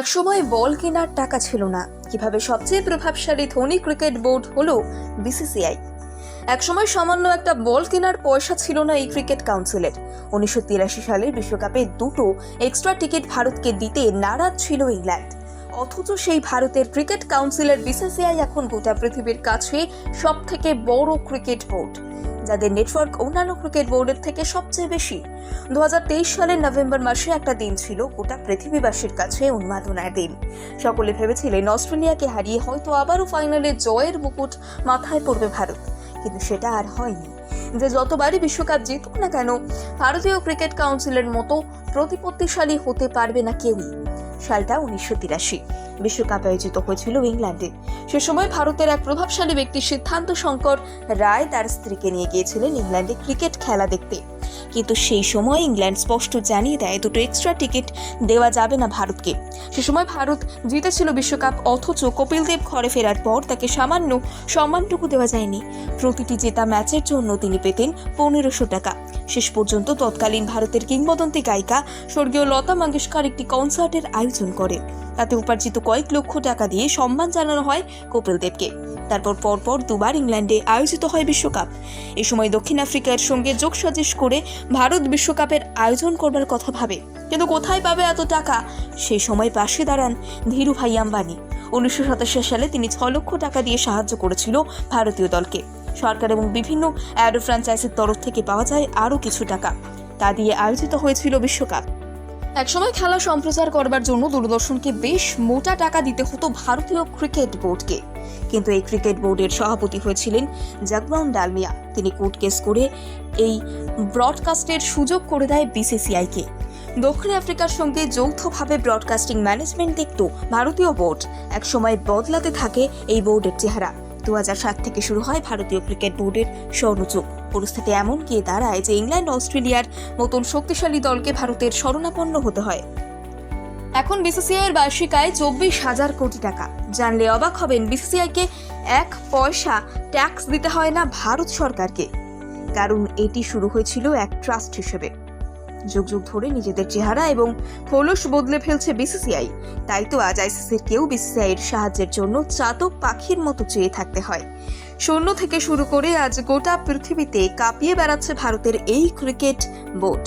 একসময় বল কেনার টাকা ছিল না। কীভাবে সবচেয়ে প্রভাবশালী ধনী ক্রিকেট বোর্ড হলো বিসিসিআই। একসময় সামান্য একটা বল কেনার পয়সা ছিল না এই ক্রিকেট কাউন্সিলের। উনিশশো তিরাশি সালের বিশ্বকাপে দুটো এক্সট্রা টিকিট ভারতকে দিতে নারাজ ছিল ইংল্যান্ড। অথচ সেই ভারতের ক্রিকেট কাউন্সিলের বিসিসিআই এখন গোটা পৃথিবীর কাছে সব থেকে বড় ক্রিকেট বোর্ড। যাদের নেটওয়ার্ক অন্যান্য ক্রিকেট বোর্ডের থেকে সবচেয়ে বেশি। দু হাজার তেইশ সালের নভেম্বর মাসে একটা দিন ছিল গোটা পৃথিবীবাসীর কাছে উন্মাদনার দিন। সকলে ভেবেছিলেন অস্ট্রেলিয়াকে হারিয়ে হয়তো আবারও ফাইনালে জয়ের মুকুট মাথায় পড়বে ভারত। কিন্তু সেটা আর হয়নি। যে যতবারই বিশ্বকাপ জিতুক না কেন, ভারতীয় ক্রিকেট কাউন্সিলের মতো প্রতিপত্তিশালী হতে পারবে না কেউই। সালটা উনিশশো তিরাশি। বিশ্বকাপ আয়োজিত হয়েছিল ইংল্যান্ডে। সে সময় ভারতের এক প্রভাবশালী ব্যক্তি সিদ্ধান্ত শঙ্কর রায় তার স্ত্রীকে নিয়ে গিয়েছিলেন ইংল্যান্ডে ক্রিকেট খেলা দেখতে। কিন্তু সেই সময় ইংল্যান্ড স্পষ্ট জানিয়ে দেয় দুটো এক্সট্রা টিকিট দেওয়া যাবে না ভারতকে। সে সময় ভারত জিতেছিল বিশ্বকাপ, অথচ কপিল দেব ঘরে ফেরার পর তাকে সামান্য সম্মানটুকু দেওয়া যায়নি। প্রতিটি জেতা ম্যাচের জন্য তিনি পেতেন পনেরোশো টাকা। শেষ পর্যন্ত তৎকালীন ভারতের কিংবদন্তি গায়িকা স্বর্গীয় লতা মঙ্গেশকর একটি কনসার্টের আয়োজন করে। তাতে উপার্জিত কয়েক লক্ষ টাকা দিয়ে সম্মান জানানো হয় কপিল দেবকে। তারপর পরপর দুবার ইংল্যান্ডে আয়োজিত হয় বিশ্বকাপ। এ সময় দক্ষিণ আফ্রিকার সঙ্গে যোগসাজশ করে ভারত বিশ্বকাপের আয়োজন করবার কথা ভাবে। কিন্তু কোথায় পাবে এত টাকা? সেই সময় পাশে দাঁড়ান ধীরুভাই আম্বানি। উনিশশো সাতাশি সালে তিনি ছ লক্ষ টাকা দিয়ে সাহায্য করেছিল ভারতীয় দলকে। সরকার এবং বিভিন্ন অ্যারো ফ্র্যাঞ্চাইজির তরফ থেকে পাওয়া যায় আরও কিছু টাকা। তা দিয়ে আয়োজিত হয়েছিল বিশ্বকাপ। একসময় খেলা সম্প্রচার করবার জন্য দূরদর্শনকে বেশ মোটা টাকা দিতে হতো ভারতীয় ক্রিকেট বোর্ডকে। কিন্তু এই ক্রিকেট বোর্ডের সভাপতি হয়েছিলেন জাগবাউন ডালমিয়া। তিনি কোর্ট কেস করে এই ব্রডকাস্টের সুযোগ করে দেয় বিসিসিআইকে। দক্ষিণ আফ্রিকার সঙ্গে যৌথভাবে ব্রডকাস্টিং ম্যানেজমেন্ট দেখত ভারতীয় বোর্ড। একসময় বদলাতে থাকে এই বোর্ডের চেহারা। দু থেকে শুরু হয় ভারতীয় ক্রিকেট বোর্ডের স্বর্ণযুগ। পরিস্থিতি এমন গিয়ে দাঁড়ায় যে ইংল্যান্ড অস্ট্রেলিয়ার মতন শক্তিশালী দলকে ভারতের শরণাপন্ন হতে হয়। এখন বিসিসিআই এর বার্ষিক আয় চব্বিশ হাজার কোটি টাকা। জানলে অবাক হবেন বিসিসিআইকে এক পয়সা ট্যাক্স দিতে হয় না ভারত সরকারকে। কারণ এটি শুরু হয়েছিল এক ট্রাস্ট হিসেবে। যুগ যুগ ধরে নিজেদের চেহারা এবং খোলস বদলে ফেলছে বিসিসিআই। তাই তো আজ আইসিসির কেউ বিসিসিআই এর সাহায্যের জন্য চাতক পাখির মতো চেয়ে থাকতে হয়। শূন্য থেকে শুরু করে আজ গোটা পৃথিবীতে কাঁপিয়ে বেড়াচ্ছে ভারতের এই ক্রিকেট বোর্ড।